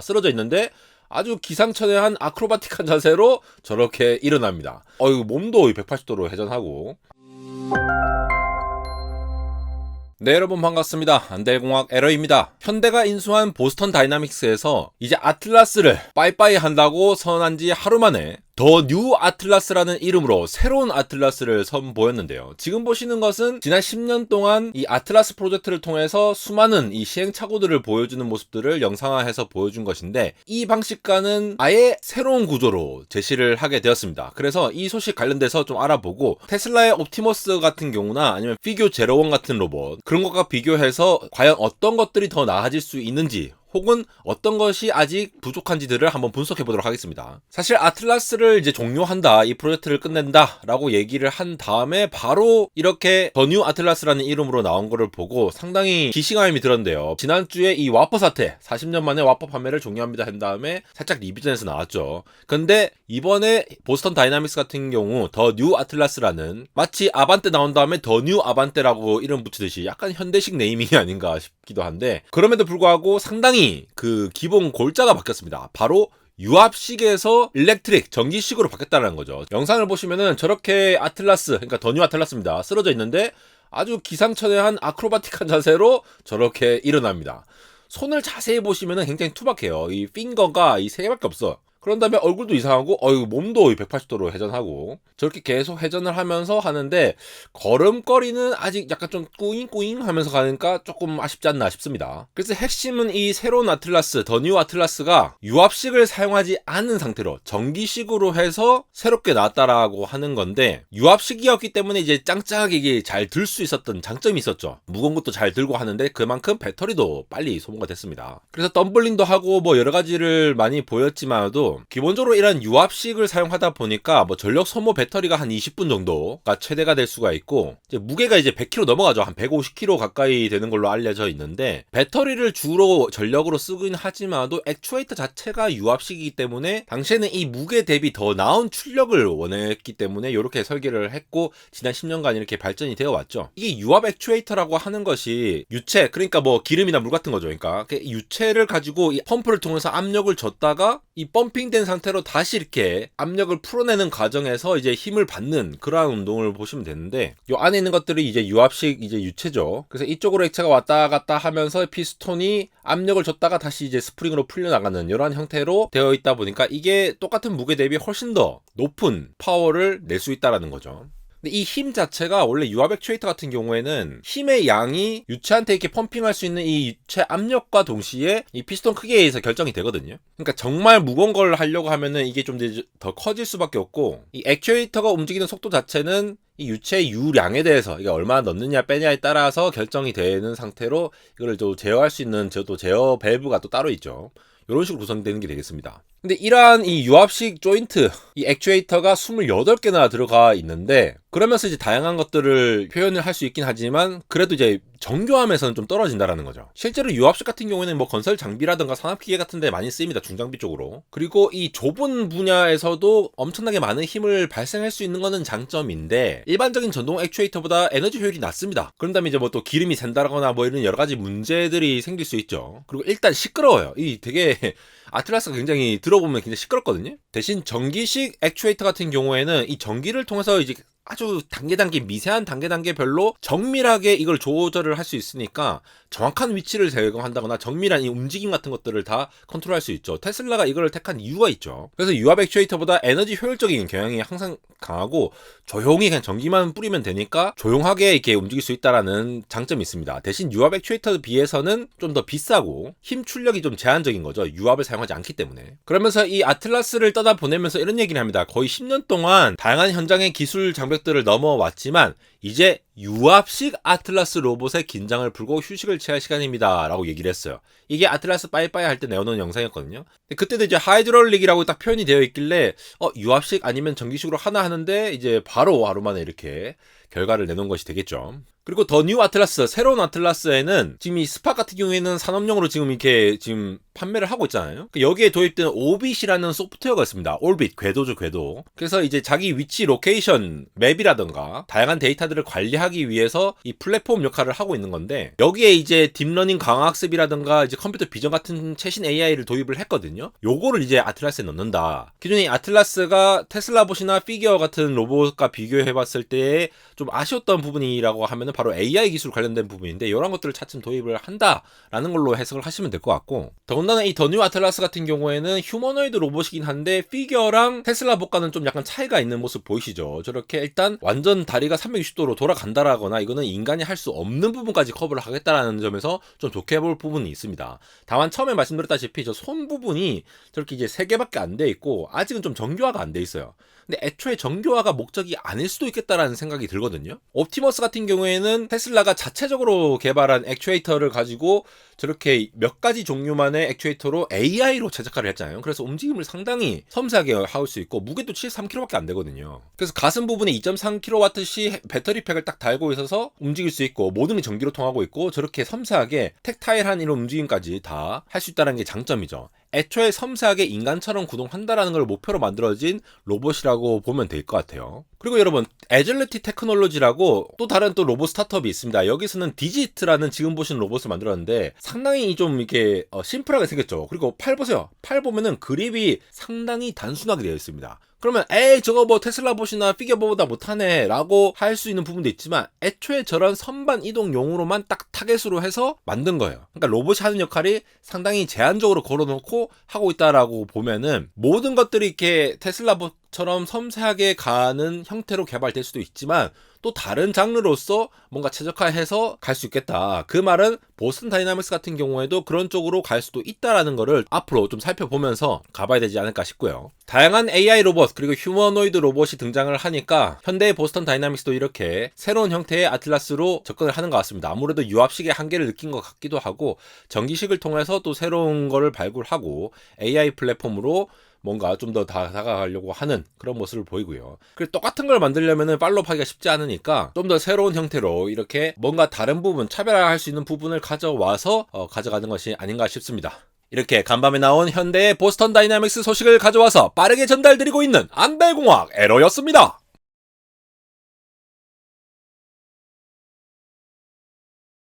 쓰러져 있는데 아주 기상천외한 아크로바틱한 자세로 저렇게 일어납니다. 어이 몸도 180도로 회전하고 네 여러분 반갑습니다. 안델공학 에러입니다. 현대가 인수한 보스턴 다이나믹스에서 이제 아틀라스를 빠이빠이 한다고 선언한 지 하루 만에 더 뉴 아틀라스라는 이름으로 새로운 아틀라스를 선보였는데요. 지금 보시는 것은 지난 10년 동안 이 아틀라스 프로젝트를 통해서 수많은 이 시행착오들을 보여주는 모습들을 영상화해서 보여준 것인데 이 방식과는 아예 새로운 구조로 제시를 하게 되었습니다. 그래서 이 소식 관련돼서 좀 알아보고 테슬라의 옵티머스 같은 경우나 아니면 피규어 제로원 같은 로봇 그런 것과 비교해서 과연 어떤 것들이 더 나아질 수 있는지 혹은 어떤 것이 아직 부족한지들을 한번 분석해 보도록 하겠습니다. 사실 아틀라스를 이제 종료한다, 이 프로젝트를 끝낸다 라고 얘기를 한 다음에 바로 이렇게 더 뉴 아틀라스라는 이름으로 나온 거를 보고 상당히 기시감이 들었는데요. 지난주에 이 와퍼 사태, 40년 만에 와퍼 판매를 종료합니다 한 다음에 살짝 리뷰전에서 나왔죠. 근데 이번에 보스턴 다이나믹스 같은 경우 더 뉴 아틀라스라는 마치 아반떼 나온 다음에 더 뉴 아반떼라고 이름 붙이듯이 약간 현대식 네이밍이 아닌가 싶기도 한데 그럼에도 불구하고 상당히 그 기본 골자가 바뀌었습니다. 바로 유압식에서 일렉트릭 전기식으로 바뀌었다는 거죠. 영상을 보시면은 저렇게 아틀라스 그러니까 더뉴 아틀라스입니다. 쓰러져 있는데 아주 기상천외한 아크로바틱한 자세로 저렇게 일어납니다. 손을 자세히 보시면은 굉장히 투박해요. 이 핑거가 이 세 개밖에 없어. 그런 다음에 얼굴도 이상하고 어이 몸도 180도로 회전하고 저렇게 계속 회전을 하면서 하는데 걸음걸이는 아직 약간 좀 꾸잉꾸잉 하면서 가니까 조금 아쉽지 않나 싶습니다. 그래서 핵심은 이 새로운 아틀라스, 더 뉴 아틀라스가 유압식을 사용하지 않은 상태로 전기식으로 해서 새롭게 나왔다라고 하는 건데 유압식이었기 때문에 이제 짱짱하게 이게 잘 들 수 있었던 장점이 있었죠. 무거운 것도 잘 들고 하는데 그만큼 배터리도 빨리 소모가 됐습니다. 그래서 덤블링도 하고 뭐 여러 가지를 많이 보였지만도 기본적으로 이런 유압식을 사용하다 보니까 뭐 전력 소모 배터리가 한 20분 정도가 최대가 될 수가 있고 이제 무게가 이제 100kg 넘어가죠. 한 150kg 가까이 되는 걸로 알려져 있는데 배터리를 주로 전력으로 쓰긴 하지만도 액추에이터 자체가 유압식이기 때문에 당시에는 이 무게 대비 더 나은 출력을 원했기 때문에 이렇게 설계를 했고 지난 10년간 이렇게 발전이 되어 왔죠. 이게 유압 액추에이터라고 하는 것이 유체 그러니까 뭐 기름이나 물 같은 거죠. 그러니까 그 유체를 가지고 이 펌프를 통해서 압력을 줬다가 이 펌핑 된 상태로 다시 이렇게 압력을 풀어내는 과정에서 이제 힘을 받는 그러한 운동을 보시면 되는데 이 안에 있는 것들이 이제 유압식 이제 유체죠. 그래서 이쪽으로 액체가 왔다 갔다 하면서 피스톤이 압력을 줬다가 다시 이제 스프링으로 풀려나가는 이러한 형태로 되어 있다 보니까 이게 똑같은 무게 대비 훨씬 더 높은 파워를 낼 수 있다라는 거죠. 근데 이 힘 자체가 원래 유압 액추에이터 같은 경우에는 힘의 양이 유체한테 이렇게 펌핑할 수 있는 이 유체 압력과 동시에 이 피스톤 크기에 의해서 결정이 되거든요. 그러니까 정말 무거운 걸 하려고 하면은 이게 좀 더 커질 수밖에 없고 이 액추에이터가 움직이는 속도 자체는 이 유체의 유량에 대해서 이게 얼마나 넣느냐 빼냐에 따라서 결정이 되는 상태로 이거를 또 제어할 수 있는 저도 제어 밸브가 또 따로 있죠. 이런 식으로 구성되는 게 되겠습니다. 근데 이러한 이 유압식 조인트, 이 액추에이터가 28개나 들어가 있는데 그러면서 이제 다양한 것들을 표현을 할 수 있긴 하지만 그래도 이제 정교함에서는 좀 떨어진다라는 거죠. 실제로 유압식 같은 경우에는 뭐 건설 장비라든가 산업기계 같은 데 많이 쓰입니다. 중장비 쪽으로. 그리고 이 좁은 분야에서도 엄청나게 많은 힘을 발생할 수 있는 거는 장점인데 일반적인 전동 액추에이터보다 에너지 효율이 낮습니다. 그런 다음에 이제 뭐 또 기름이 샌다거나 뭐 이런 여러 가지 문제들이 생길 수 있죠. 그리고 일단 시끄러워요. 이 되게 아틀라스가 굉장히 들어보면 굉장히 시끄럽거든요. 대신 전기식 액추에이터 같은 경우에는 이 전기를 통해서 이제 아주 단계 단계 미세한 단계 단계별로 정밀하게 이걸 조절을 할 수 있으니까 정확한 위치를 제공한다거나 정밀한 이 움직임 같은 것들을 다 컨트롤할 수 있죠. 테슬라가 이걸 택한 이유가 있죠. 그래서 유압 액추에이터보다 에너지 효율적인 경향이 항상 강하고 조용히 그냥 전기만 뿌리면 되니까 조용하게 이렇게 움직일 수 있다라는 장점이 있습니다. 대신 유압 액추에이터에 비해서는 좀 더 비싸고 힘 출력이 좀 제한적인 거죠. 유압을 사용하지 않기 때문에. 그러면서 이 아틀라스를 떠다 보내면서 이런 얘기를 합니다. 거의 10년 동안 다양한 현장의 기술 장 벽들을 넘어왔지만 이제 유압식 아틀라스 로봇의 긴장을 풀고 휴식을 취할 시간입니다. 라고 얘기를 했어요. 이게 아틀라스 빠이빠이 할 때 내어놓은 영상이었거든요. 그때도 이제 하이드롤릭이라고 딱 표현이 되어 있길래, 어, 유압식 아니면 전기식으로 하나 하는데, 이제 바로 하루 만에 이렇게 결과를 내놓은 것이 되겠죠. 그리고 더 뉴 아틀라스, 새로운 아틀라스에는 지금 이 스파 같은 경우에는 산업용으로 지금 이렇게 지금 판매를 하고 있잖아요. 그 여기에 도입된 오빗이라는 소프트웨어가 있습니다. 올빗, 궤도죠, 궤도. 그래서 이제 자기 위치 로케이션 맵이라든가 다양한 데이터들을 관리하 기 위해서 이 플랫폼 역할을 하고 있는 건데 여기에 이제 딥러닝 강화학습이라든가 이제 컴퓨터 비전 같은 최신 AI를 도입을 했거든요. 요거를 이제 아틀라스에 넣는다. 기존에 아틀라스가 테슬라봇이나 피규어 같은 로봇과 비교해봤을 때 좀 아쉬웠던 부분이라고 하면은 바로 AI 기술 관련된 부분인데 이런 것들을 차츰 도입을 한다라는 걸로 해석을 하시면 될 것 같고 더군다나 이 더 뉴 아틀라스 같은 경우에는 휴머노이드 로봇이긴 한데 피규어랑 테슬라 봇과는 좀 약간 차이가 있는 모습 보이시죠? 저렇게 일단 완전 다리가 360도로 돌아간다 라거나 이거는 인간이 할 수 없는 부분까지 커버를 하겠다라는 점에서 좀 좋게 볼 부분이 있습니다. 다만 처음에 말씀드렸다시피 저 손 부분이 저렇게 이제 세 개밖에 안 돼 있고 아직은 좀 정교화가 안 돼 있어요. 근데 애초에 정교화가 목적이 아닐 수도 있겠다라는 생각이 들거든요. 옵티머스 같은 경우에는 테슬라가 자체적으로 개발한 액추에이터를 가지고 저렇게 몇 가지 종류만의 액추에이터로 AI로 제작을 했잖아요. 그래서 움직임을 상당히 섬세하게 할 수 있고 무게도 73kg밖에 안 되거든요. 그래서 가슴 부분에 2.3kW씩 배터리 팩을 딱 달고 있어서 움직일 수 있고 모든 게 전기로 통하고 있고 저렇게 섬세하게 텍타일한 이런 움직임까지 다 할 수 있다는 게 장점이죠. 애초에 섬세하게 인간처럼 구동한다라는 걸 목표로 만들어진 로봇이라고 보면 될 것 같아요. 그리고 여러분, 에질리티 테크놀로지라고 또 다른 또 로봇 스타트업이 있습니다. 여기서는 디지트라는 지금 보시는 로봇을 만들었는데 상당히 좀 이렇게 어, 심플하게 생겼죠. 그리고 팔 보세요. 팔 보면은 그립이 상당히 단순하게 되어 있습니다. 그러면 에이 저거 뭐 테슬라 봇이나 피겨보다 못하네 라고 할 수 있는 부분도 있지만 애초에 저런 선반 이동용으로만 딱 타겟으로 해서 만든 거예요. 그러니까 로봇이 하는 역할이 상당히 제한적으로 걸어놓고 하고 있다라고 보면은 모든 것들이 이렇게 테슬라 봇 처럼 섬세하게 가는 형태로 개발될 수도 있지만 또 다른 장르로서 뭔가 최적화해서 갈 수 있겠다. 그 말은 보스턴 다이나믹스 같은 경우에도 그런 쪽으로 갈 수도 있다라는 거를 앞으로 좀 살펴보면서 가봐야 되지 않을까 싶고요. 다양한 AI 로봇 그리고 휴머노이드 로봇이 등장을 하니까 현대의 보스턴 다이나믹스도 이렇게 새로운 형태의 아틀라스로 접근을 하는 것 같습니다. 아무래도 유압식의 한계를 느낀 것 같기도 하고 전기식을 통해서 또 새로운 거를 발굴하고 AI 플랫폼으로 뭔가 좀 더 다가가려고 하는 그런 모습을 보이고요. 그리고 똑같은 걸 만들려면은 팔로우하기가 쉽지 않으니까 좀 더 새로운 형태로 이렇게 뭔가 다른 부분, 차별화할 수 있는 부분을 가져와서 어, 가져가는 것이 아닌가 싶습니다. 이렇게 간밤에 나온 현대의 보스턴 다이나믹스 소식을 가져와서 빠르게 전달드리고 있는 안달공학 에러였습니다.